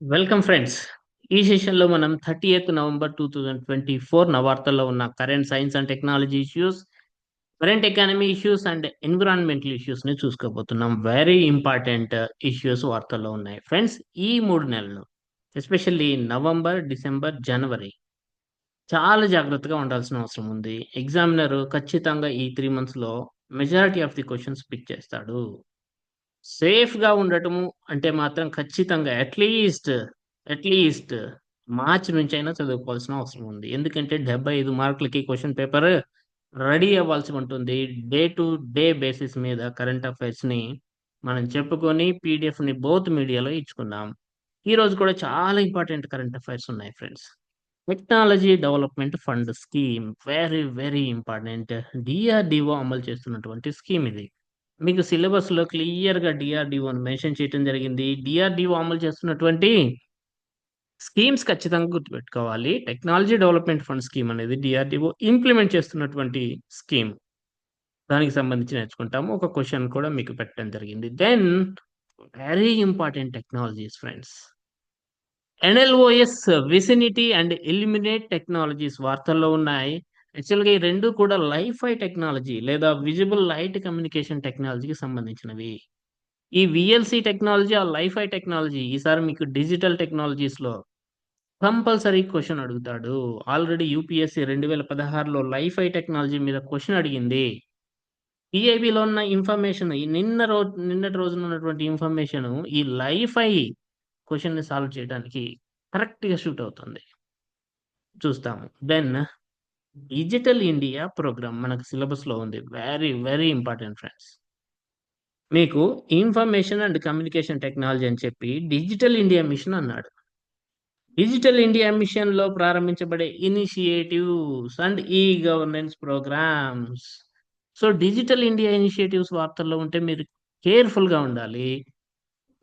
Welcome friends ఈ సెషన్లో మనం thirty eighth November two thousand twenty four నా వార్తల్లో ఉన్న current science and technology issues current economy issues and environmental ఇష్యూస్ని చూసుకోబోతున్నాం. వెరీ ఇంపార్టెంట్ ఇష్యూస్ వార్తల్లో ఉన్నాయి. ఫ్రెండ్స్ ఈ మూడు నెలలు ఎస్పెషల్లీ నవంబర్ డిసెంబర్ జనవరి చాలా జాగ్రత్తగా ఉండాల్సిన అవసరం ఉంది. ఎగ్జామినర్ ఖచ్చితంగా ఈ త్రీ మంత్స్లో majority of the questions pick చేస్తాడు. సేఫ్గా ఉండటము అంటే మాత్రం ఖచ్చితంగా అట్లీస్ట్ అట్లీస్ట్ మార్చ్ నుంచి అయినా చదువుకోవాల్సిన అవసరం ఉంది. ఎందుకంటే డెబ్బై ఐదు మార్కులకి క్వశ్చన్ పేపర్ రెడీ అవ్వాల్సి ఉంటుంది. డే టు డే బేసిస్ మీద కరెంట్ అఫైర్స్ని మనం చెప్పుకొని పీడిఎఫ్ని బోత్ మీడియాలో ఇచ్చుకున్నాం ఈ రోజు కూడా చాలా ఇంపార్టెంట్ కరెంట్ అఫైర్స్ ఉన్నాయి friends technology development fund scheme very very important DRDO అమలు చేస్తున్నటువంటి స్కీమ్ ఇది. మీకు సిలబస్లో క్లియర్గా డిఆర్డిఓ మెన్షన్ చేయడం జరిగింది. డిఆర్డిఓ అమలు చేస్తున్నటువంటి స్కీమ్స్ ఖచ్చితంగా గుర్తుపెట్టుకోవాలి. టెక్నాలజీ డెవలప్మెంట్ ఫండ్ స్కీమ్ అనేది డిఆర్డిఓ ఇంప్లిమెంట్ చేస్తున్నటువంటి స్కీమ్. దానికి సంబంధించి నేర్చుకుంటాము. ఒక క్వశ్చన్ కూడా మీకు పెట్టడం జరిగింది. Then very important technologies friends NLOS vicinity and eliminate technologies వార్తల్లో ఉన్నాయి. యాక్చువల్గా ఈ రెండు కూడా లైఫై టెక్నాలజీ లేదా విజిబుల్ లైట్ కమ్యూనికేషన్ టెక్నాలజీకి సంబంధించినవి. ఈ విఎల్సి టెక్నాలజీ ఆ లైఫై టెక్నాలజీ ఈసారి మీకు డిజిటల్ టెక్నాలజీస్లో కంపల్సరీ క్వశ్చన్ అడుగుతాడు. ఆల్రెడీ యూపీఎస్సి రెండు వేల పదహారులో లైఫై టెక్నాలజీ మీద క్వశ్చన్ అడిగింది. పిఐబిలో ఉన్న ఇన్ఫర్మేషన్ నిన్న రోజు నిన్నటి రోజున ఉన్నటువంటి ఇన్ఫర్మేషన్ ఈ లైఫై క్వశ్చన్ని సాల్వ్ చేయడానికి కరెక్ట్గా షూట్ అవుతుంది. చూస్తాము. దెన్ డిజిటల్ ఇండియా ప్రోగ్రామ్ మనకు సిలబస్లో ఉంది. Very very important friends. మీకు ఇన్ఫర్మేషన్ అండ్ కమ్యూనికేషన్ టెక్నాలజీ అని చెప్పి డిజిటల్ ఇండియా మిషన్ అన్నాడు. డిజిటల్ ఇండియా మిషన్లో ప్రారంభించబడే initiatives and e governance programmes. So digital India initiatives వార్తల్లో ఉంటే మీరు కేర్ఫుల్గా ఉండాలి.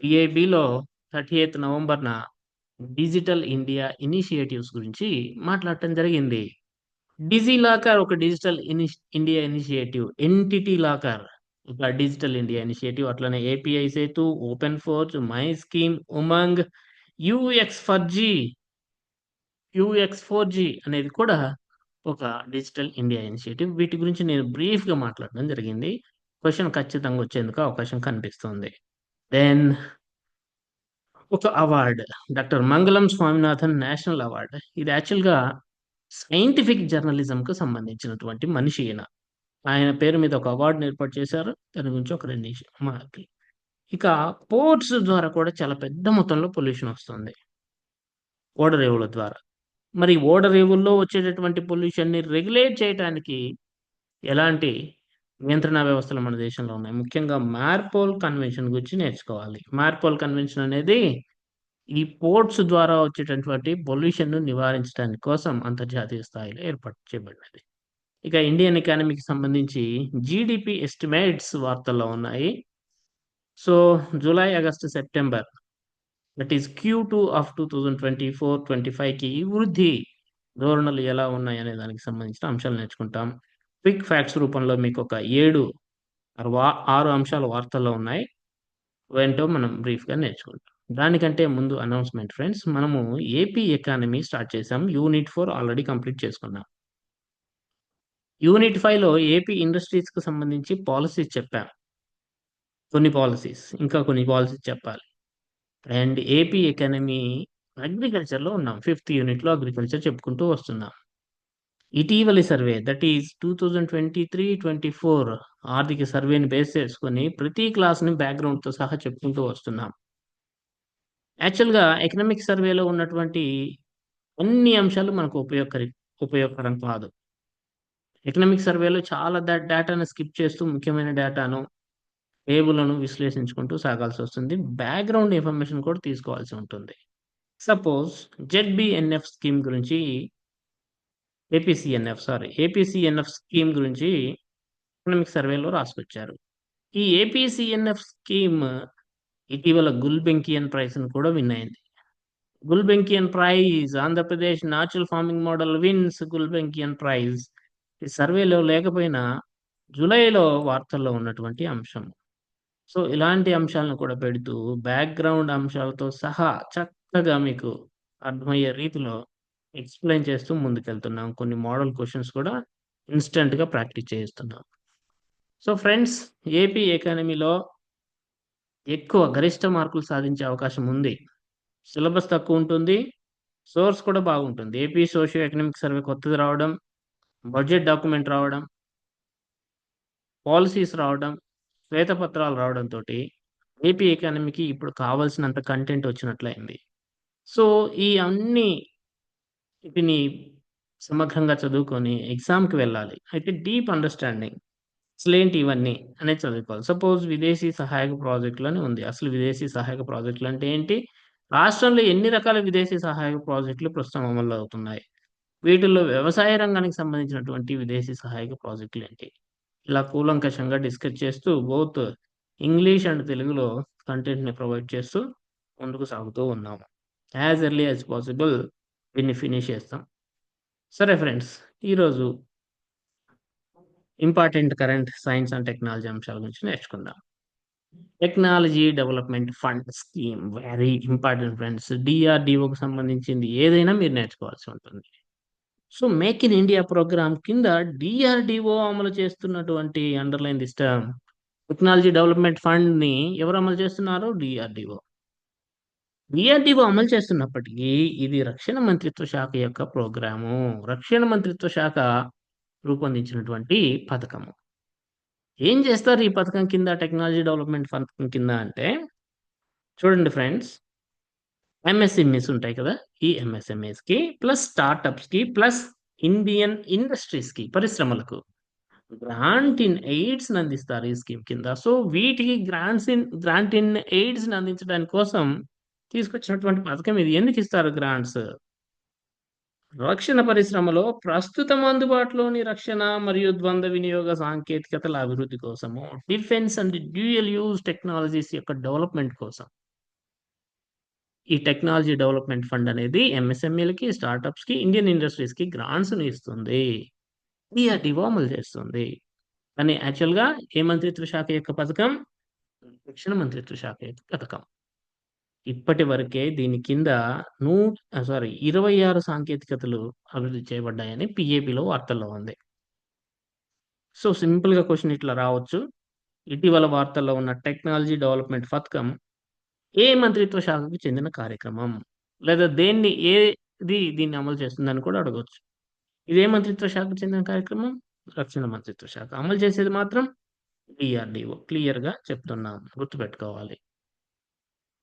పిఐబిలో థర్టీ ఎయిత్ నవంబర్న డిజిటల్ ఇండియా ఇనిషియేటివ్స్ గురించి మాట్లాడటం జరిగింది. డిజీ లాకర్ ఒక digital India initiative. Entity locker ఒక డిజిటల్ ఇండియా ఇనిషియేటివ్. అట్లనే API Setu open forge my scheme Umang UX for G UX four G అనేది కూడా ఒక డిజిటల్ ఇండియా ఇనిషియేటివ్. వీటి గురించి నేను బ్రీఫ్గా మాట్లాడడం జరిగింది. క్వశ్చన్ ఖచ్చితంగా వచ్చేందుకు అవకాశం కనిపిస్తుంది. దెన్ ఒక అవార్డ్. డాక్టర్ మంగళం స్వామినాథన్ నేషనల్ అవార్డ్. ఇది యాక్చువల్గా సైంటిఫిక్ జర్నలిజంకు సంబంధించినటువంటి మనిషి ఈయన. ఆయన పేరు మీద ఒక అవార్డుని ఏర్పాటు చేశారు. దాని గురించి ఒక రెండు నిమిషం మనకి ఇక పోర్ట్స్ ద్వారా కూడా చాలా పెద్ద మొత్తంలో పొల్యూషన్ వస్తుంది. ఓడరేవుల ద్వారా. మరి ఓడరేవుల్లో వచ్చేటటువంటి పొల్యూషన్ని రెగ్యులేట్ చేయడానికి ఎలాంటి నియంత్రణ వ్యవస్థలు మన దేశంలో ఉన్నాయి? ముఖ్యంగా మార్పోల్ కన్వెన్షన్ గురించి నేర్చుకోవాలి. మార్పోల్ కన్వెన్షన్ అనేది ఈ పోర్ట్స్ ద్వారా వచ్చేటటువంటి పొల్యూషన్ను నివారించడానికి కోసం అంతర్జాతీయ స్థాయిలో ఏర్పాటు చేయబడినది. ఇక ఇండియన్ ఎకానమీకి సంబంధించి జీడిపి ఎస్టిమేట్స్ వార్తల్లో ఉన్నాయి. So July August September that is Q two of two thousand twenty four twenty ఫైవ్కి వృద్ధి ధోరణులు ఎలా ఉన్నాయి అనే దానికి సంబంధించిన అంశాలు నేర్చుకుంటాం. క్విక్ ఫ్యాక్ట్స్ రూపంలో మీకు ఒక ఏడు ఆరు అంశాలు వార్తల్లో ఉన్నాయి. ఏంటో మనం బ్రీఫ్గా నేర్చుకుంటాం. దానికంటే ముందు అనౌన్స్మెంట్ ఫ్రెండ్స్ మనము ఏపీ ఎకానమీ స్టార్ట్ చేసాం యూనిట్ ఫోర్ ఆల్రెడీ కంప్లీట్ చేసుకున్నాం. యూనిట్ ఫైవ్లో ఏపీ ఇండస్ట్రీస్కి సంబంధించి పాలసీస్ చెప్పాం. కొన్ని పాలసీస్ ఇంకా కొన్ని పాలసీస్ చెప్పాలి. అండ్ ఏపీ ఎకానమీ అగ్రికల్చర్లో ఉన్నాం. ఫిఫ్త్ యూనిట్లో అగ్రికల్చర్ చెప్పుకుంటూ వస్తున్నాం. ఇటీవలి survey that is two thousand twenty three twenty four ఆర్థిక సర్వేని బేస్ చేసుకుని ప్రతి క్లాస్ని బ్యాక్గ్రౌండ్తో సహా చెప్పుకుంటూ వస్తున్నాం. యాక్చువల్గా ఎకనామిక్ సర్వేలో ఉన్నటువంటి అన్ని అంశాలు మనకు ఉపయోగకరి ఉపయోగకరం కాదు. ఎకనామిక్ సర్వేలో చాలా డేటాను స్కిప్ చేస్తూ ముఖ్యమైన డేటాను టేబుల్ను విశ్లేషించుకుంటూ సాగాల్సి వస్తుంది. బ్యాక్గ్రౌండ్ ఇన్ఫర్మేషన్ కూడా తీసుకోవాల్సి ఉంటుంది. సపోజ్ జెడ్బిఎన్ఎఫ్ స్కీమ్ గురించి ఏపీసీఎన్ఎఫ్ సారీ ఏపీసీఎన్ఎఫ్ స్కీమ్ గురించి ఎకనామిక్ సర్వేలో రాసుకొచ్చారు. ఈ ఏపీసీఎన్ఎఫ్ స్కీమ్ ఇటీవల గుల్బెంకియన్ ప్రైజ్ కూడా విన్ అయింది Gulbenkian prize Andhra Pradesh natural farming model wins Gulbenkian prize ఈ సర్వేలో లేకపోయినా జూలైలో వార్తల్లో ఉన్నటువంటి అంశం సో ఇలాంటి అంశాలను కూడా పెడుతూ బ్యాక్గ్రౌండ్ అంశాలతో సహా చక్కగా మీకు అర్థమయ్యే రీతిలో ఎక్స్‌ప్లెయిన్ చేస్తూ ముందుకెళ్తున్నాం. కొన్ని మోడల్ క్వశ్చన్స్ కూడా ఇన్స్టెంట్గా ప్రాక్టీస్ చేయిస్తున్నాం. సో ఫ్రెండ్స్ ఏపీ ఎకానమీలో ఎక్కువ గరిష్ట మార్కులు సాధించే అవకాశం ఉంది. సిలబస్ తక్కువ ఉంటుంది సోర్స్ కూడా బాగుంటుంది. ఏపీ సోషియో ఎకనామిక్ సర్వే కొత్తది రావడం, బడ్జెట్ డాక్యుమెంట్ రావడం పాలసీస్ రావడం, శ్వేతపత్రాలు రావడంతోటి ఏపీ ఎకానమీకి ఇప్పుడు కావాల్సినంత కంటెంట్ వచ్చినట్లయింది. సో, ఈ అన్ని వీటిని సమగ్రంగా చదువుకొని ఎగ్జామ్‌కి వెళ్ళాలి. అయితే డీప్ అండర్‌స్టాండింగ్ అసలేంటి ఇవన్నీ అనేది చదువుకోవాలి. సపోజ్ విదేశీ సహాయక ప్రాజెక్టులని ఉంది. అసలు విదేశీ సహాయక ప్రాజెక్టులు అంటే ఏంటి? రాష్ట్రంలో ఎన్ని రకాల విదేశీ సహాయక ప్రాజెక్టులు ప్రస్తుతం అమల్లో అవుతున్నాయి? వీటిల్లో వ్యవసాయ రంగానికి సంబంధించినటువంటి విదేశీ సహాయక ప్రాజెక్టులేంటి? ఇలా కూలంకషంగా డిస్కస్ చేస్తూ బోత్ ఇంగ్లీష్ అండ్ తెలుగులో కంటెంట్‌ని ప్రొవైడ్ చేస్తూ ముందుకు సాగుతూ ఉన్నాము. యాజ్ ఎర్లీ యాజ్ పాసిబుల్ దీన్ని ఫినిష్ చేస్తాం. సరే ఫ్రెండ్స్ ఈరోజు important current science and technology అంశాల గురించి నేర్చుకుందాం. Technology development fund scheme very important friends. డిఆర్డిఓకి సంబంధించింది ఏదైనా మీరు నేర్చుకోవాల్సి ఉంటుంది. So, make in India programme కింద డిఆర్డిఓ అమలు చేస్తున్నటువంటి అండర్‌లైన్ సిస్టమ్ టెక్నాలజీ డెవలప్‌మెంట్ ఫండ్‌ని ఎవరు అమలు చేస్తున్నారు? డిఆర్డిఓ డిఆర్డిఓ అమలు చేస్తున్నప్పటికీ ఇది రక్షణ మంత్రిత్వ శాఖ యొక్క ప్రోగ్రాము. రక్షణ మంత్రిత్వ శాఖ రూపొందించినటువంటి పథకము. ఏం చేస్తారు ఈ పథకం కింద టెక్నాలజీ డెవలప్‌మెంట్ పథకం కింద అంటే చూడండి ఫ్రెండ్స్ ఎంఎస్ఎంఈస్ ఉంటాయి కదా! ఈ ఎంఎస్ఎంఈస్‌కి ప్లస్ స్టార్టప్స్‌కి ప్లస్ ఇండియన్ ఇండస్ట్రీస్‌కి పరిశ్రమలకు గ్రాంట్ ఇన్ ఎయిడ్స్‌ని అందిస్తారు ఈ స్కీమ్ కింద. సో, వీటికి గ్రాంట్స్ ఇన్ గ్రాంట్ ఇన్ ఎయిడ్స్‌ని అందించడానికి కోసం తీసుకొచ్చినటువంటి పథకం ఇది. ఎందుకు ఇస్తారు గ్రాంట్స్? రక్షణ పరిశ్రమలో ప్రస్తుతం అందుబాటులోని రక్షణ మరియు ద్వంద్వ వినియోగ సాంకేతికతల అభివృద్ధి కోసము, defence and dual use technologies యొక్క డెవలప్‌మెంట్ కోసం. ఈ టెక్నాలజీ డెవలప్‌మెంట్ ఫండ్ అనేది ఎంఎస్ఎంఈలకి, స్టార్టప్స్‌కి, ఇండియన్ ఇండస్ట్రీస్‌కి గ్రాంట్స్‌ని ఇస్తుంది. డీఆర్‌డీఓ అమలు చేస్తుంది. కానీ యాక్చువల్‌గా ఏ మంత్రిత్వ శాఖ యొక్క పథకం? రక్షణ మంత్రిత్వ శాఖ యొక్క పథకం. ఇప్పటి వరకే దీని కింద నూ సారీ ఇరవై ఆరు సాంకేతికతలు అభివృద్ధి చేయబడ్డాయని పిఏపిలో వార్తల్లో ఉంది. సో, సింపుల్‌గా క్వశ్చన్ ఇట్లా రావచ్చు. ఇటీవల వార్తల్లో ఉన్న టెక్నాలజీ డెవలప్‌మెంట్ పథకం ఏ మంత్రిత్వ శాఖకు చెందిన కార్యక్రమం? లేదా దేన్ని ఏది దీన్ని అమలు చేస్తుందని కూడా అడగవచ్చు ఇది ఏ మంత్రిత్వ శాఖకు చెందిన కార్యక్రమం? రక్షణ మంత్రిత్వ శాఖ. అమలు చేసేది మాత్రం డిఆర్డిఓ క్లియర్‌గా చెప్తున్నాం. గుర్తుపెట్టుకోవాలి.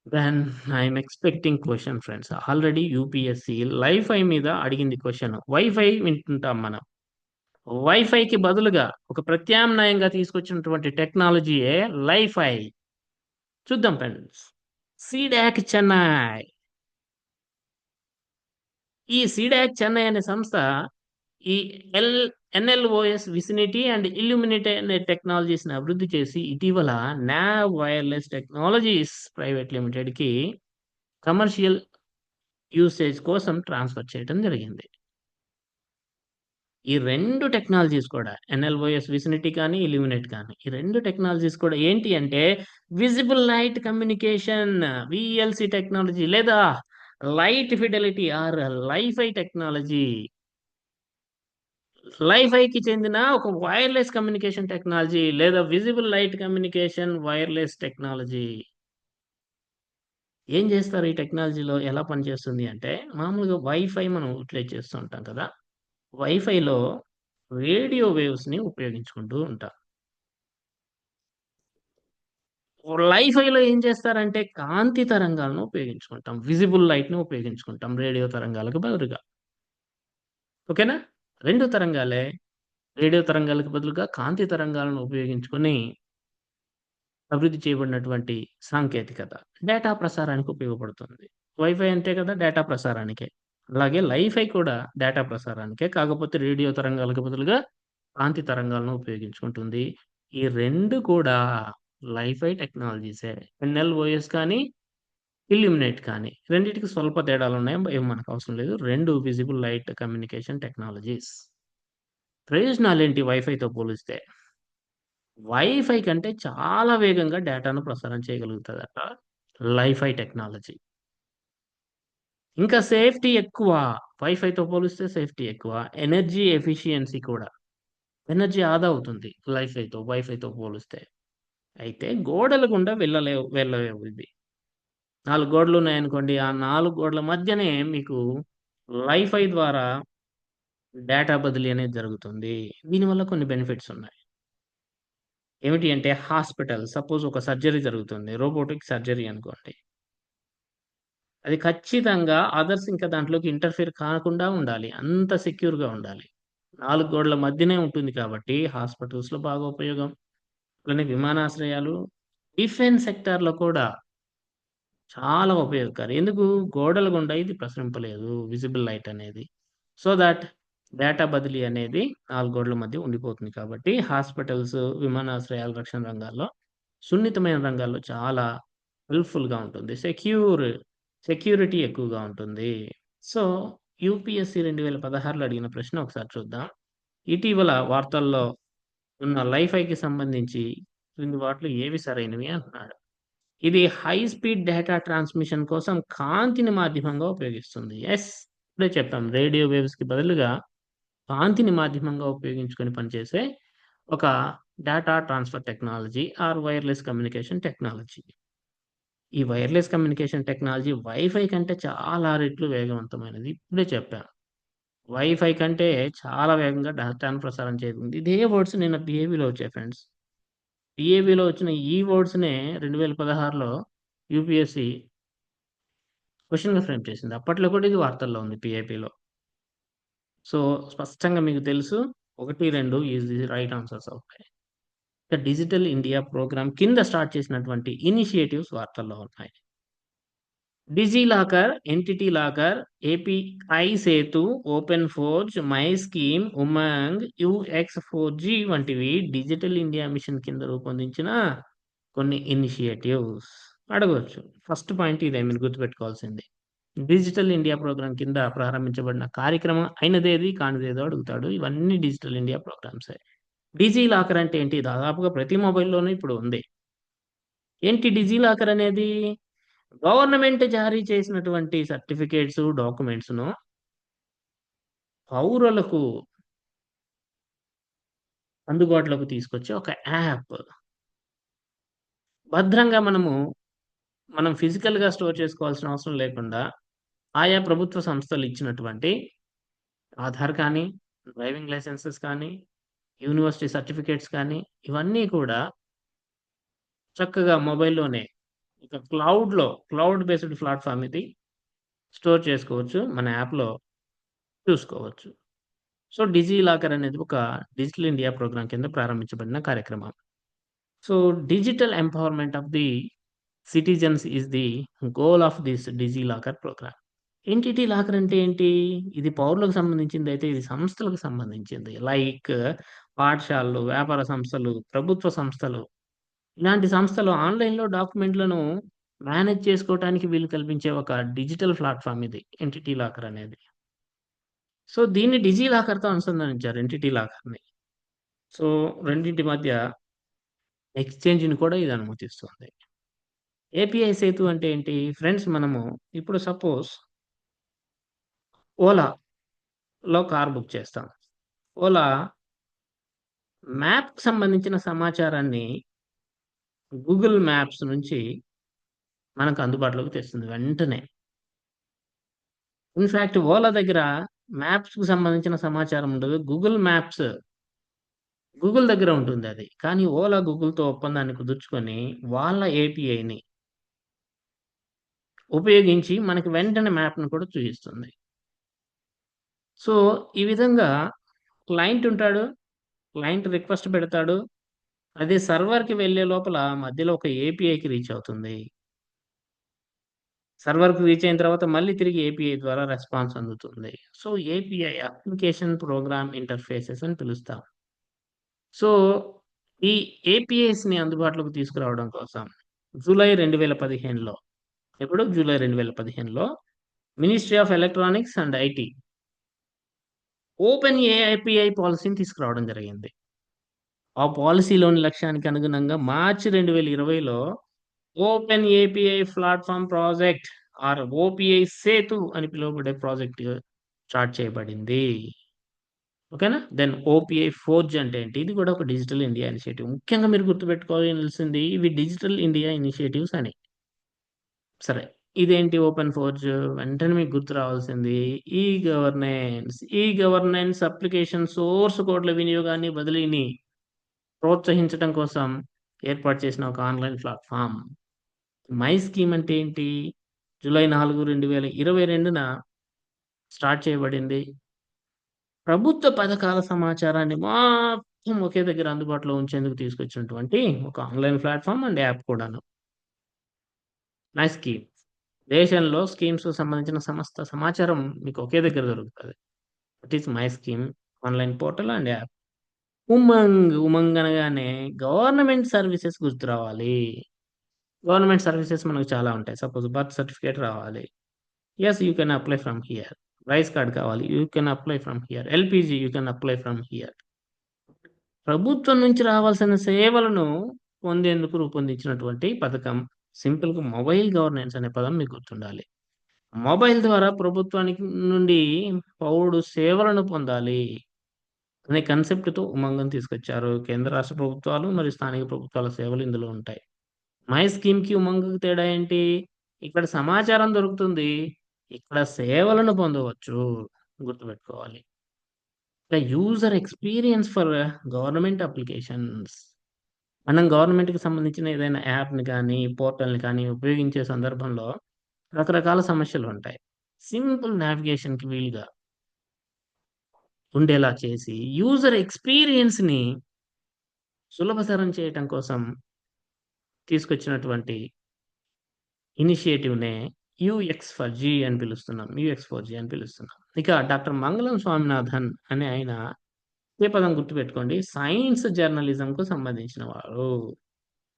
Then I'm expecting question friends. Already UPSC LiFi మీద అడిగింది క్వశ్చన్ వైఫై వింటుంటాం మనం. వైఫైకి బదులుగా ఒక ప్రత్యామ్నాయంగా తీసుకొచ్చినటువంటి టెక్నాలజీయే లైఫై. చూద్దాం ఫ్రెండ్స్. సీడాక్ చెన్నై. ఈ సీడాక్ చెన్నై అనే సంస్థ ఈ L NLOS vicinity and illuminate అనే టెక్నాలజీస్‌ని అభివృద్ధి చేసి ఇటీవల నావ్ వైర్‌లెస్ టెక్నాలజీస్ ప్రైవేట్ లిమిటెడ్‌కి కమర్షియల్ యూసేజ్ కోసం ట్రాన్స్‌ఫర్ చేయటం జరిగింది. ఈ రెండు టెక్నాలజీస్ కూడా ఎన్ఎల్ఓఎస్ విసినిటీ కానీ, ఇల్యూమినేట్ కానీ ఈ రెండు టెక్నాలజీస్ కూడా ఏంటి అంటే visible light communication VLC technology లేదా light fidelity or LiFi technology. Life ఐకి చెందిన ఒక వైర్‌లెస్ కమ్యూనికేషన్ టెక్నాలజీ లేదా visible light communication wireless technology. ఏం చేస్తారు ఈ టెక్నాలజీలో ఎలా పనిచేస్తుంది అంటే మామూలుగా వైఫై మనం యూటిలైజ్ చేస్తూ ఉంటాం కదా! వైఫైలో రేడియో వేవ్స్‌ని ఉపయోగించుకుంటూ ఉంటాం. లైఫైలో ఏం చేస్తారంటే కాంతి తరంగాలను ఉపయోగించుకుంటాం. విజిబుల్ లైట్‌ని ఉపయోగించుకుంటాం రేడియో తరంగాలకు బదులుగా. ఓకేనా? రెండు తరంగాలే. రేడియో తరంగాలకు బదులుగా కాంతి తరంగాలను ఉపయోగించుకొని అభివృద్ధి చేయబడినటువంటి సాంకేతికత. డేటా ప్రసారానికి ఉపయోగపడుతుంది. వైఫై అంటే కదా డేటా ప్రసారానికే. అలాగే లైఫై కూడా డేటా ప్రసారానికే. కాకపోతే రేడియో తరంగాలకు బదులుగా కాంతి తరంగాలను ఉపయోగించుకుంటుంది. ఈ రెండు కూడా లైఫై టెక్నాలజీసే. ఎన్ఎల్ఓఎస్ కానీ, ఇల్యూమినేట్ కానీ రెండింటికి స్వల్ప తేడాలు ఉన్నాయి ఏం మనకు అవసరం లేదు. రెండు విజిబుల్ లైట్ కమ్యూనికేషన్ టెక్నాలజీస్. ప్రయోజనాలు ఏంటి వైఫైతో పోలిస్తే? వైఫై కంటే చాలా వేగంగా డేటాను ప్రసారం చేయగలుగుతుందట లైఫై టెక్నాలజీ. ఇంకా సేఫ్టీ ఎక్కువ. వైఫైతో పోలిస్తే సేఫ్టీ ఎక్కువ. ఎనర్జీ ఎఫిషియన్సీ కూడా. ఎనర్జీ ఆదా అవుతుంది. లైఫైతో వైఫైతో పోలిస్తే. అయితే గోడల గుండా వెళ్ళలేవు వెళ్ళలేవు నాలుగు గోడలు ఉన్నాయనుకోండి ఆ నాలుగు గోడల మధ్యనే మీకు వైఫై ద్వారా డేటా బదిలీ అనేది జరుగుతుంది. దీనివల్ల కొన్ని బెనిఫిట్స్ ఉన్నాయి. ఏమిటి అంటే హాస్పిటల్ సపోజ్ ఒక సర్జరీ జరుగుతుంది. రోబోటిక్ సర్జరీ అనుకోండి. అది ఖచ్చితంగా అదర్స్ ఇంకా దాంట్లోకి ఇంటర్ఫియర్ కాకుండా ఉండాలి. అంత సెక్యూర్‌గా ఉండాలి. నాలుగు గోడల మధ్యనే ఉంటుంది కాబట్టి హాస్పిటల్స్‌లో బాగా ఉపయోగం. అలానే విమానాశ్రయాలు, డిఫెన్స్ సెక్టార్‌లో కూడా చాలా ఉపయోగకారి. ఎందుకు గోడల గుండా ఇది ప్రసరింపలేదు విజిబుల్ లైట్ అనేది. సో దాట్ డేటా బదిలీ అనేది నాలుగు గోడల మధ్య ఉండిపోతుంది కాబట్టి హాస్పిటల్స్, విమానాశ్రయాలు, రక్షణ రంగాల్లో సున్నితమైన రంగాల్లో చాలా హెల్ప్‌ఫుల్‌గా ఉంటుంది. సెక్యూర్ సెక్యూరిటీ ఎక్కువగా ఉంటుంది. సో యూపీఎస్‌సీ 2016లో అడిగిన ప్రశ్న ఒకసారి చూద్దాం. ఇటీవల వార్తల్లో ఉన్న లైఫ్ఐకి సంబంధించి క్రింది వాటిలో ఏవి సరైనవి అంటున్నాడు. ఇది హై స్పీడ్ డేటా ట్రాన్స్‌మిషన్ కోసం కాంతిని మాధ్యమంగా ఉపయోగిస్తుంది. ఎస్ ఇప్పుడే చెప్పాం. రేడియో వేవ్స్‌కి బదులుగా కాంతిని మాధ్యమంగా ఉపయోగించుకొని పనిచేసే ఒక data transfer technology or wireless communication technology. ఈ వైర్‌లెస్ కమ్యూనికేషన్ టెక్నాలజీ వైఫై కంటే చాలా రెట్లు వేగవంతమైనది. ఇప్పుడే చెప్పా. వైఫై కంటే చాలా వేగంగా డేటాను ప్రసారం చేస్తుంది. ఇదే వర్డ్స్ నిన్న డీఏవీలో వచ్చాయి ఫ్రెండ్స్. డీఏవీలో వచ్చిన ఈ వర్డ్స్‌నే 2016లో యూపీఎస్‌సీ క్వెషన్‌గా ఫ్రేమ్ చేసింది. అప్పట్లో కూడా ఇది వార్తల్లో ఉంది పీఐపీలో. సో స్పష్టంగా మీకు తెలుసు ఒకటి రెండు ఈజ్ ది రైట్ ఆన్సర్స్ అవుతాయి. ఇక డిజిటల్ ఇండియా ప్రోగ్రామ్ కింద స్టార్ట్ చేసినటువంటి ఇనిషియేటివ్స్ వార్తల్లో ఉన్నాయి. DigiLocker, entity locker, API Setu, open forge, my scheme, Umang, యూఎక్స్4జీ వంటివి డిజిటల్ ఇండియా మిషన్ కింద రూపొందించిన కొన్ని ఇనిషియేటివ్స్. అడగొచ్చు. ఫస్ట్ పాయింట్ ఇదే మీరు గుర్తుపెట్టుకోవాల్సింది. డిజిటల్ ఇండియా ప్రోగ్రామ్ కింద ప్రారంభించబడిన కార్యక్రమం అయినదేది, కానిదేదో అడుగుతాడు. ఇవన్నీ డిజిటల్ ఇండియా ప్రోగ్రామ్సే. డిజిలాకర్ అంటే ఏంటి? దాదాపుగా ప్రతి మొబైల్‌లోనూ ఇప్పుడు ఉంది. ఏంటి డిజిలాకర్ అనేది? గవర్నమెంట్ జారీ చేసినటువంటి సర్టిఫికేట్స్, డాక్యుమెంట్స్‌ను పౌరులకు అందుబాటులోకి తీసుకొచ్చే ఒక యాప్. భద్రంగా మనము మనం ఫిజికల్‌గా స్టోర్ చేసుకోవాల్సిన అవసరం లేకుండా, ఆయా ప్రభుత్వ సంస్థలు ఇచ్చినటువంటి ఆధార్ కానీ, డ్రైవింగ్ లైసెన్సెస్ కానీ, యూనివర్సిటీ సర్టిఫికేట్స్ కానీ, ఇవన్నీ కూడా చక్కగా మొబైల్‌లోనే ఇక క్లౌడ్‌లో క్లౌడ్ బేస్డ్ ప్లాట్ఫామ్ ఇది. స్టోర్ చేసుకోవచ్చు. మన యాప్‌లో చూసుకోవచ్చు. సో డిజిలాకర్ అనేది ఒక డిజిటల్ ఇండియా ప్రోగ్రామ్ కింద ప్రారంభించబడిన కార్యక్రమం. So digital empowerment of the citizens is the goal of this DigiLocker programme. Entity locker అంటే ఏంటి? ఇది పౌరులకు సంబంధించింది అయితే ఇది సంస్థలకు సంబంధించింది. లైక్ పాఠశాలలు, వ్యాపార సంస్థలు, ప్రభుత్వ సంస్థలు. ఇలాంటి సంస్థలు ఆన్‌లైన్‌లో డాక్యుమెంట్‌లను మేనేజ్ చేసుకోవటానికి వీలు కల్పించే ఒక డిజిటల్ ప్లాట్ఫామ్ ఇది. ఎంటిటీ లాకర్ అనేది. సో దీన్ని డిజిలాకర్‌తో అనుసంధానించారు ఎంటిటీ లాకర్‌ని. సో రెండింటి మధ్య ఎక్స్‌చేంజ్‌ని కూడా ఇది అనుమతిస్తుంది. ఏపీఐ సేతు అంటే ఏంటి? ఫ్రెండ్స్ మనము ఇప్పుడు సపోజ్ ఓలాలో కార్ బుక్ చేస్తాం. ఓలా మ్యాప్‌కి సంబంధించిన సమాచారాన్ని గూగుల్ మ్యాప్స్ నుంచి మనకు అందుబాటులోకి తెస్తుంది వెంటనే. ఇన్‌ఫాక్ట్ ఓలా దగ్గర మ్యాప్స్‌కి సంబంధించిన సమాచారం ఉండదు. గూగుల్ మ్యాప్స్ గూగుల్ దగ్గర ఉంటుంది అది కానీ ఓలా గూగుల్‌తో ఒప్పందాన్ని కుదుర్చుకొని వాళ్ళ ఏపీఐని ఉపయోగించి మనకి వెంటనే మ్యాప్ను కూడా చూపిస్తుంది సో ఈ విధంగా క్లయింట్ ఉంటాడు. క్లయింట్ రిక్వెస్ట్ పెడతాడు. అది సర్వర్‌కి వెళ్ళే లోపల మధ్యలో ఒక ఏపీఐకి రీచ్ అవుతుంది. సర్వర్‌కి రీచ్ అయిన తర్వాత మళ్ళీ తిరిగి ఏపీఐ ద్వారా రెస్పాన్స్ అందుతుంది. So API application program interfaces అని పిలుస్తాం. సో ఈ ఏపీఐస్‌ని అందుబాటులోకి తీసుకురావడం కోసం జూలై 2015లో ఎప్పుడు? July 2015లో ministry of electronics and IT open API పాలసీని తీసుకురావడం జరిగింది. ఆ పాలసీలోని లక్ష్యానికి అనుగుణంగా మార్చి 2020లో open API platform project or OPI Setu అని పిలువబడే ప్రాజెక్ట్ స్టార్ట్ చేయబడింది. ఓకేనా? దెన్ ఓపీఐ ఫోర్జ్ అంటే ఏంటి? ఇది కూడా ఒక డిజిటల్ ఇండియా ఇనిషియేటివ్. ముఖ్యంగా మీరు గుర్తుపెట్టుకోవాల్సింది ఇవి డిజిటల్ ఇండియా ఇనిషియేటివ్స్ అని. సరే. ఇదేంటి ఓపెన్ ఫోర్జ్? వెంటనే మీకు గుర్తు రావాల్సింది e governance. E governance application source కోడ్ల వినియోగాన్ని, బదిలీని ప్రోత్సహించటం కోసం ఏర్పాటు చేసిన ఒక ఆన్‌లైన్ ప్లాట్ఫామ్ మై స్కీమ్ అంటే ఏంటి? జూలై 4, 2022న స్టార్ట్ చేయబడింది. ప్రభుత్వ పథకాల సమాచారాన్ని మొత్తం ఒకే దగ్గర అందుబాటులో ఉంచేందుకు తీసుకొచ్చినటువంటి ఒక ఆన్‌లైన్ ప్లాట్ఫామ్ అండ్ యాప్ కూడాను. My scheme. దేశంలో స్కీమ్స్‌కు సంబంధించిన సమస్త సమాచారం మీకు ఒకే దగ్గర దొరుకుతుంది it is my scheme online portal and app. Umang. Umang అనగానే గవర్నమెంట్ సర్వీసెస్ గుర్తు రావాలి. గవర్నమెంట్ సర్వీసెస్ మనకు చాలా ఉంటాయి. సపోజ్ బర్త్ సర్టిఫికేట్ రావాలి. Yes you can apply from here. Rice card కావాలి. You can apply from here. LPG you can apply from here. ప్రభుత్వం నుంచి రావాల్సిన సేవలను పొందేందుకు రూపొందించినటువంటి పథకం. సింపుల్‌గా మొబైల్ గవర్నెన్స్ అనే పదం మీకు గుర్తుండాలి. మొబైల్ ద్వారా ప్రభుత్వానికి నుండి పౌరుడు సేవలను పొందాలి. అనే కన్సెప్ట్తో ఉమంగ్‌ని తీసుకొచ్చారు. కేంద్ర రాష్ట్ర ప్రభుత్వాలు మరియు స్థానిక ప్రభుత్వాల సేవలు ఇందులో ఉంటాయి. మై స్కీమ్‌కి, ఉమంగ్‌కి తేడా ఏంటి? ఇక్కడ సమాచారం దొరుకుతుంది. ఇక్కడ సేవలను పొందవచ్చు. గుర్తుపెట్టుకోవాలి. ఇక్కడ user experience for government applications. మనం గవర్నమెంట్‌కి సంబంధించిన ఏదైనా యాప్‌ని కానీ, పోర్టల్‌ని కానీ ఉపయోగించే సందర్భంలో రకరకాల సమస్యలు ఉంటాయి సింపుల్ నావిగేషన్‌కి వీలుగా ఉండేలా చేసి యూజర్ ఎక్స్‌పీరియన్స్‌ని సులభతరం చేయటం కోసం తీసుకొచ్చినటువంటి ఇనిషియేటివ్‌నే యూఎక్స్ ఫర్ జీ అని పిలుస్తున్నాం. యూఎక్స్ ఫర్ జీ అని పిలుస్తున్నాం. ఇక డాక్టర్ మంగళం స్వామినాథన్ అనే ఆయన ఏ పదం గుర్తుపెట్టుకోండి. సైన్స్ జర్నలిజంకు సంబంధించిన వారు.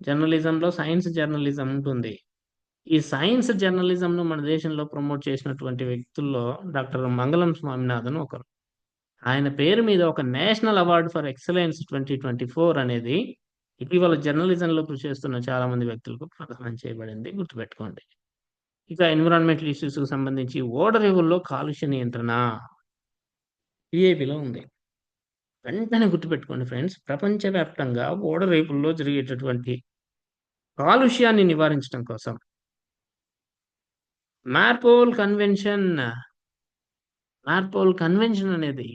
జర్నలిజంలో సైన్స్ జర్నలిజం ఉంటుంది. ఈ సైన్స్ జర్నలిజంను మన దేశంలో ప్రమోట్ చేసినటువంటి వ్యక్తుల్లో డాక్టర్ మంగళం స్వామినాథన్ ఒకరు. ఆయన పేరు మీద ఒక నేషనల్ అవార్డ్ ఫర్ ఎక్సలెన్స్ 2024 అనేది ఇటీవల జర్నలిజంలో కృషి చేస్తున్న చాలా మంది వ్యక్తులకు ప్రదానం చేయబడింది. గుర్తుపెట్టుకోండి. ఇక ఎన్విరాన్మెంటల్ ఇష్యూస్‌కి సంబంధించి ఓడరేవుల్లో కాలుష్య నియంత్రణ. ఈఏపీలో ఉంది. వెంటనే గుర్తుపెట్టుకోండి ఫ్రెండ్స్. ప్రపంచవ్యాప్తంగా ఓడరేపుల్లో జరిగేటటువంటి కాలుష్యాన్ని నివారించడం కోసం మార్పోల్ కన్వెన్షన్. మార్పోల్ కన్వెన్షన్ అనేది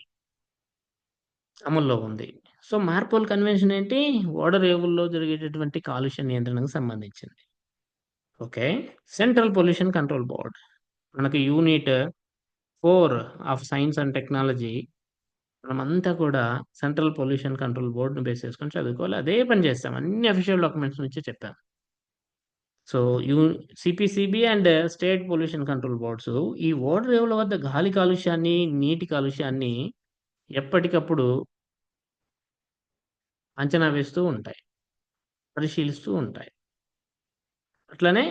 అమల్లో ఉంది. సో, మార్పోల్ కన్వెన్షన్ ఏంటి? ఓడరేవుల్లో జరిగేటటువంటి కాలుష్య నియంత్రణకు సంబంధించింది. Okay. Central pollution control board. మనకు unit four of science and technology మనమంతా కూడా సెంట్రల్ పొల్యూషన్ కంట్రోల్ బోర్డ్‌ని బేస్ చేసుకొని చదువుకోవాలి. అదే పని చేస్తాం. అన్ని అఫీషియల్ డాక్యుమెంట్స్ నుంచి చెప్పాం so, you CPCB and state pollution control boards ఈ ఓడరేవుల వద్ద గాలి కాలుష్యాన్ని, నీటి కాలుష్యాన్ని ఎప్పటికప్పుడు అంచనా వేస్తూ ఉంటాయి. పరిశీలిస్తూ ఉంటాయి. అట్లనే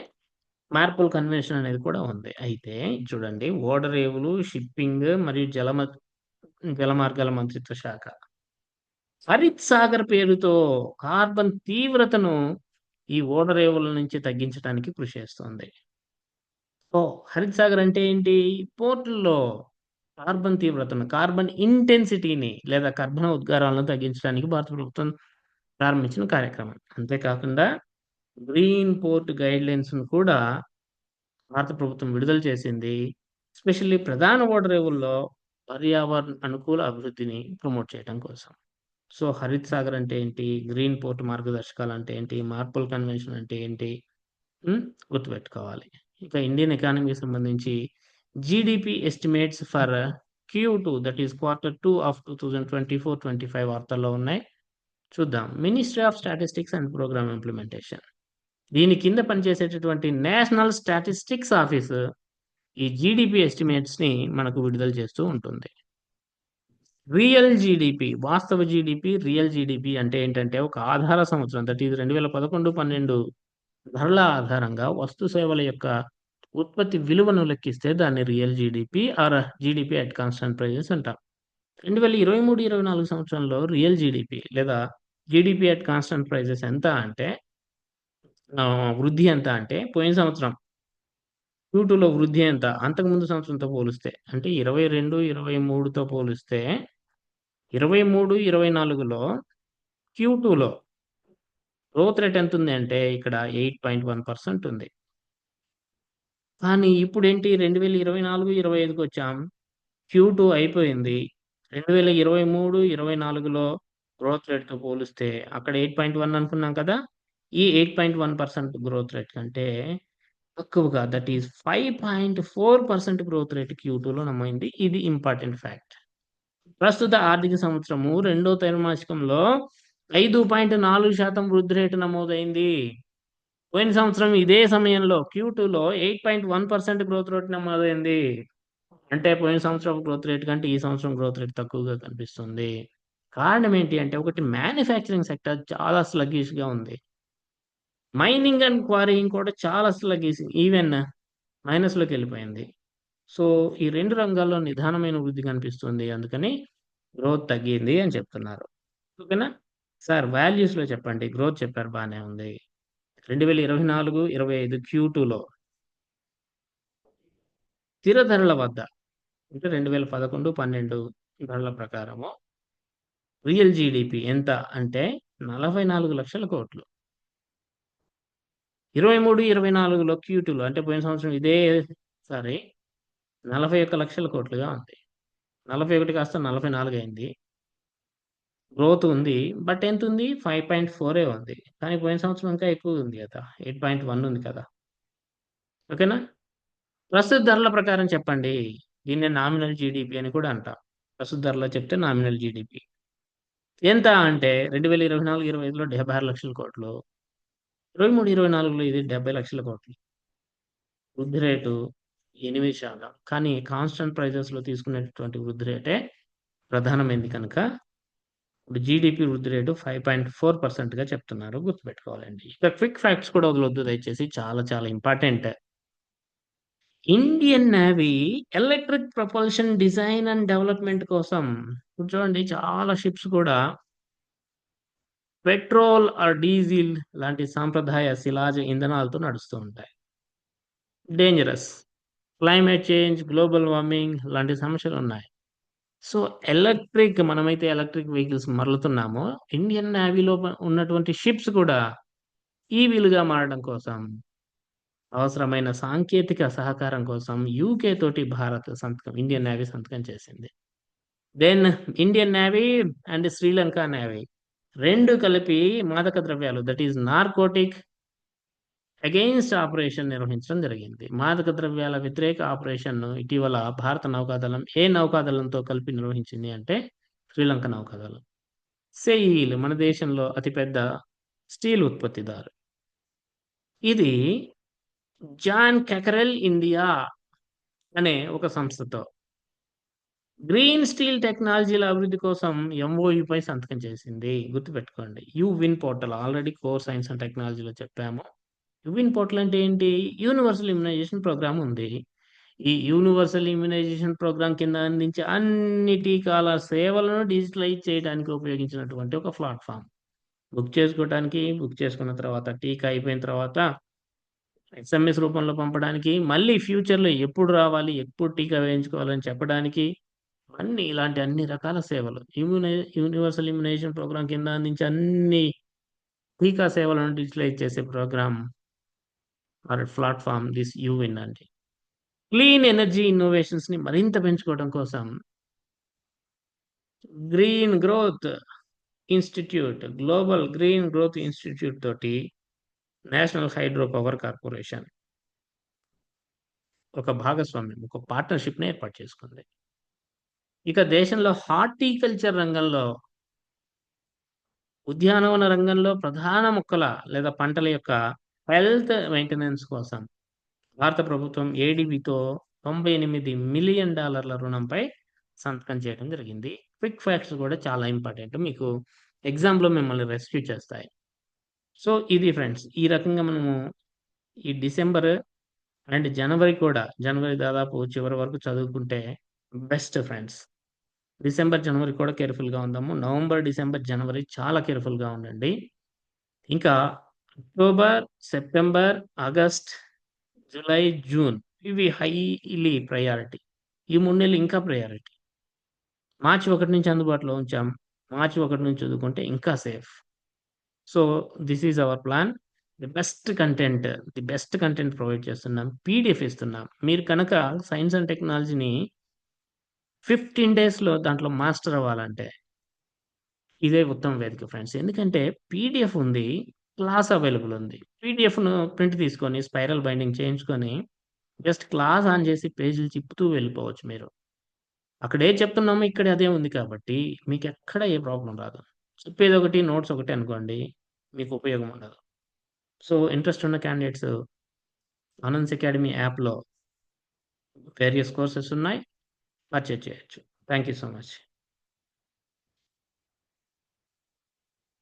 మార్పుల్ కన్వెన్షన్ అనేది కూడా ఉంది. అయితే చూడండి ఓడరేవులు, షిప్పింగ్ మరియు జలమ జలమార్గాల మంత్రిత్వ శాఖ. హరిత్ సాగర్ పేరుతో కార్బన్ తీవ్రతను ఈ ఓడరేవుల నుంచి తగ్గించడానికి కృషి చేస్తుంది సో, హరిత్ సాగర్ అంటే ఏంటి? పోర్టుల్లో కార్బన్ తీవ్రతను, కార్బన్ ఇంటెన్సిటీని లేదా కర్బన ఉద్గారాలను తగ్గించడానికి భారత ప్రభుత్వం ప్రారంభించిన కార్యక్రమం. అంతేకాకుండా గ్రీన్ పోర్ట్ గైడ్‌లైన్స్‌ను కూడా భారత ప్రభుత్వం విడుదల చేసింది. ఎస్పెషల్లీ ప్రధాన ఓడరేవుల్లో పర్యావరణ అనుకూల అభివృద్ధిని ప్రమోట్ చేయటం కోసం. సో, హరిత్ సాగర్ అంటే ఏంటి? గ్రీన్ పోర్ట్ మార్గదర్శకాలు అంటే ఏంటి? మార్పుల్ కన్వెన్షన్ అంటే ఏంటి? గుర్తుపెట్టుకోవాలి. ఇక ఇండియన్ ఎకానమీకి సంబంధించి GDP estimates for Q two that is quarter 2 of 2024, 25 వార్తల్లో ఉన్నాయి. చూద్దాం. Ministry of statistics and programme implementation. దీని కింద పనిచేసేటటువంటి నేషనల్ స్టాటిస్టిక్స్ ఆఫీస్ ఈ జీడీపీ ఎస్టిమేట్స్‌ని మనకు విడుదల చేస్తూ ఉంటుంది. రియల్ జీడీపీ వాస్తవ జీడీపీ, రియల్ జీడీపీ అంటే ఏంటంటే ఒక ఆధార సంవత్సరం దట్ ఈస్ 2011, 12 ధరల ఆధారంగా వస్తు సేవల యొక్క ఉత్పత్తి విలువను లెక్కిస్తే దాన్ని real GDP or GDP at constant prices అంటాం. 2023, 24 సంవత్సరంలో రియల్ జీడిపి లేదా జీడిపి అట్ కాన్స్టెంట్ ప్రైజెస్ ఎంత అంటే వృద్ధి ఎంత అంటే పోయిన సంవత్సరం క్యూటూలో వృద్ధి ఎంత? అంతకుముందు సంవత్సరంతో పోలిస్తే. అంటే 22, 23తో పోలిస్తే ఇరవై మూడు ఇరవై నాలుగులో క్యూ టూలో గ్రోత్ రేట్ ఎంత ఉంది అంటే ఇక్కడ 8.1% ఉంది. కానీ ఇప్పుడేంటి 2024, 25కొచ్చాం. క్యూటూ అయిపోయింది. 2023, 24లో గ్రోత్ రేట్‌తో పోలిస్తే అక్కడ 8.1 అనుకున్నాం కదా! ఈ 8.1% గ్రోత్ రేట్ కంటే తక్కువగా దట్ ఈస్ 5.4% గ్రోత్ రేట్ క్యూటూలో నమోదైంది. ఇది ఇంపార్టెంట్ ఫ్యాక్ట్. ప్రస్తుత ఆర్థిక సంవత్సరము రెండో త్రైమాసికంలో 5.4% వృద్ధి రేటు నమోదైంది. పోయిన సంవత్సరం ఇదే సమయంలో క్యూ టూలో eight point one percent growth rate నమోదైంది. అంటే పోయిన సంవత్సరం గ్రోత్ రేట్ కంటే ఈ సంవత్సరం గ్రోత్ రేట్ తక్కువగా కనిపిస్తుంది. కారణం ఏంటి అంటే ఒకటి మ్యానుఫ్యాక్చరింగ్ సెక్టార్ చాలా స్లగ్గిష్‌గా ఉంది. మైనింగ్ అండ్ క్వారీయింగ్ కూడా చాలా స్లగ్గిష్ ఈవెన్ మైనస్‌లోకెళ్ళిపోయింది. సో, ఈ రెండు రంగాల్లో నిదానమైన వృద్ధి కనిపిస్తుంది. అందుకని గ్రోత్ తగ్గింది అని చెప్తున్నారు. ఓకేనా? సార్ వాల్యూస్‌లో చెప్పండి. గ్రోత్ చెప్పారు బాగానే ఉంది. రెండు వేల ఇరవై నాలుగు ఇరవై ఐదు క్యూ టూలో స్థిర ధరల వద్ద అంటే రెండు వేల పదకొండు పన్నెండు ధరల ప్రకారము రియల్ జీడిపి ఎంత అంటే నలభై నాలుగు లక్షల కోట్లు. ఇరవై మూడు ఇరవై నాలుగులో క్యూ టూలో అంటే పోయిన సంవత్సరం ఇదే సారి నలభై ఒక్క లక్షల కోట్లుగా ఉంది. నలభై ఒకటి కాస్త నలభై నాలుగు అయింది. గ్రోత్ ఉంది. బట్ ఎంత ఉంది ఫైవ్ పాయింట్ ఫోరే ఉంది. కానీ పోయిన సంవత్సరం ఇంకా ఎక్కువ ఉంది కదా! 8.1 ఉంది కదా! ఓకేనా? ప్రస్తుత ధరల ప్రకారం చెప్పండి. దీన్నే నామినల్ జీడిపి అని కూడా అంటాం. ప్రస్తుత ధరలో చెప్తే నామినల్ జీడిపి ఎంత అంటే రెండు వేల ఇరవై నాలుగు ఇరవై ఐదులో డెబ్భై ఆరు లక్షల కోట్లు ఇరవై మూడు ఇరవై నాలుగులో ఇది డెబ్భై లక్షల కోట్లు వృద్ధి రేటు ఎనిమిది శాతం కానీ కాన్స్టెంట్ ప్రైజెస్‌లో తీసుకునేటటువంటి వృద్ధి రేటే ప్రధానమైంది కనుక ఇప్పుడు జీడిపి వృద్ధి రేటు 5.4%గా చెప్తున్నారు. గుర్తుపెట్టుకోవాలండి. ఇక క్విక్ ఫ్యాక్ట్స్ కూడా వదలొద్దు దయచేసి. చాలా చాలా important. Indian navy electric propulsion design and development కోసం చూడండి చాలా షిప్స్ కూడా పెట్రోల్ ఆర్ డీజిల్ లాంటి సాంప్రదాయ శిలాజ ఇంధనాలతో నడుస్తూ ఉంటాయి. Dangerous. Climate change, global warming లాంటి సమస్యలున్నాయి. సో, ఎలక్ట్రిక్ మనమైతే ఎలక్ట్రిక్ వెహికల్స్ మరలుతున్నామో ఇండియన్ నేవీలో ఉన్నటువంటి షిప్స్ కూడా ఈవీలుగా మారడం కోసం అవసరమైన సాంకేతిక సహకారం కోసం యూకే తోటి భారత్ సంతకం ఇండియన్ నేవీ సంతకం చేసింది. Then Indian navy and Sri Lanka navy రెండు కలిపి మాదక ద్రవ్యాలు that is narcotic against operation నిర్వహించడం జరిగింది. మాదక ద్రవ్యాల వ్యతిరేక ఆపరేషన్‌ను ఇటీవల భారత నౌకాదళం ఏ నౌకాదళంతో కలిపి నిర్వహించింది అంటే శ్రీలంక నౌకాదళం. సెయిల్ మన దేశంలో అతిపెద్ద స్టీల్ ఉత్పత్తిదారు. ఇది జాన్ కెకరెల్ ఇండియా అనే ఒక సంస్థతో గ్రీన్ స్టీల్ టెక్నాలజీల అభివృద్ధి కోసం ఎంఓయుపై సంతకం చేసింది. గుర్తుపెట్టుకోండి. యువిన్ portal already core science and టెక్నాలజీలో చెప్పాము. యువిన్ పోర్టల్ అంటే ఏంటి? యూనివర్సల్ ఇమ్యునైజేషన్ ప్రోగ్రామ్ ఉంది. ఈ యూనివర్సల్ ఇమ్యునైజేషన్ ప్రోగ్రామ్ కింద అందించే అన్ని టీకాల సేవలను డిజిటలైజ్ చేయడానికి ఉపయోగించినటువంటి ఒక ప్లాట్ఫామ్ బుక్ చేసుకోవడానికి బుక్ చేసుకున్న తర్వాత టీకా అయిపోయిన తర్వాత ఎస్ఎంఎస్ రూపంలో పంపడానికి, మళ్ళీ ఫ్యూచర్‌లో ఎప్పుడు రావాలి, ఎప్పుడు టీకా వేయించుకోవాలని చెప్పడానికి అన్ని ఇలాంటి అన్ని రకాల సేవలు. ఇమ్యునై యూనివర్సల్ ఇమ్యునైజేషన్ ప్రోగ్రామ్ కింద అందించే అన్ని టీకా సేవలను డిజిటలైజ్ చేసే ప్రోగ్రామ్ ఆర్ ప్లాట్ఫామ్ దిస్ యువిన్ అండి. క్లీన్ ఎనర్జీ ఇన్నోవేషన్స్‌ని మరింత పెంచుకోవడం కోసం green growth institute, global green growth institute తోటి నేషనల్ హైడ్రో పవర్ కార్పొరేషన్ ఒక భాగస్వామ్యం, ఒక పార్ట్నర్‌షిప్‌ని ఏర్పాటు చేసుకుంది. ఇక దేశంలో హార్టికల్చర్ రంగంలో ఉద్యానవన రంగంలో ప్రధాన మొక్కల లేదా పంటల యొక్క హెల్త్ మెయింటెనెన్స్ కోసం భారత ప్రభుత్వం ఏడీబీతో $98,000,000 రుణంపై సంతకం చేయడం జరిగింది. క్విక్ ఫ్యాక్ట్స్ కూడా చాలా ఇంపార్టెంట్. మీకు ఎగ్జామ్‌లో మిమ్మల్ని రెస్క్యూ చేస్తాయి. సో, ఇది ఫ్రెండ్స్. ఈ రకంగా మనము ఈ డిసెంబర్ అండ్ జనవరి కూడా జనవరి దాదాపు చివరి వరకు చదువుకుంటే బెస్ట్ ఫ్రెండ్స్. డిసెంబర్, జనవరి కూడా కేర్‌ఫుల్‌గా ఉందాము. నవంబర్, డిసెంబర్, జనవరి చాలా కేర్‌ఫుల్‌గా ఉండండి. ఇంకా October, September, August, July, June ఇవి హైలీ ప్రయారిటీ. ఈ మూడు నెలలు ఇంకా ప్రయారిటీ. మార్చి ఒకటి నుంచి అందుబాటులో ఉంచాం. మార్చి ఒకటి నుంచి చదువుకుంటే ఇంకా safe. So, this is our plan. The best content, the best content provide చేస్తున్నాం. పీడీఎఫ్ ఇస్తున్నాం. మీరు కనుక సైన్స్ అండ్ టెక్నాలజీని 15 డేస్‌లో దాంట్లో మాస్టర్ అవ్వాలంటే ఇదే ఉత్తమ వేదిక ఫ్రెండ్స్. ఎందుకంటే పీడీఎఫ్ ఉంది. క్లాస్ అవైలబుల్ ఉంది. పీడిఎఫ్ను ప్రింట్ తీసుకొని స్పైరల్ బైండింగ్ చేయించుకొని జస్ట్ క్లాస్ ఆన్ చేసి పేజీలు చిప్పుతూ వెళ్ళిపోవచ్చు మీరు. అక్కడ ఏది చెప్తున్నామో ఇక్కడ అదే ఉంది కాబట్టి మీకు ఎక్కడ ఏ ప్రాబ్లం రాదు. చెప్పేదొకటి, నోట్స్ ఒకటి అనుకోండి. మీకు ఉపయోగం ఉండదు. సో, ఇంట్రెస్ట్ ఉన్న క్యాండిడేట్స్ ఆనంద్స్ అకాడమీ యాప్‌లో వేరియస్ కోర్సెస్ ఉన్నాయి. పర్చేజ్ చేయొచ్చు. Thank you so much.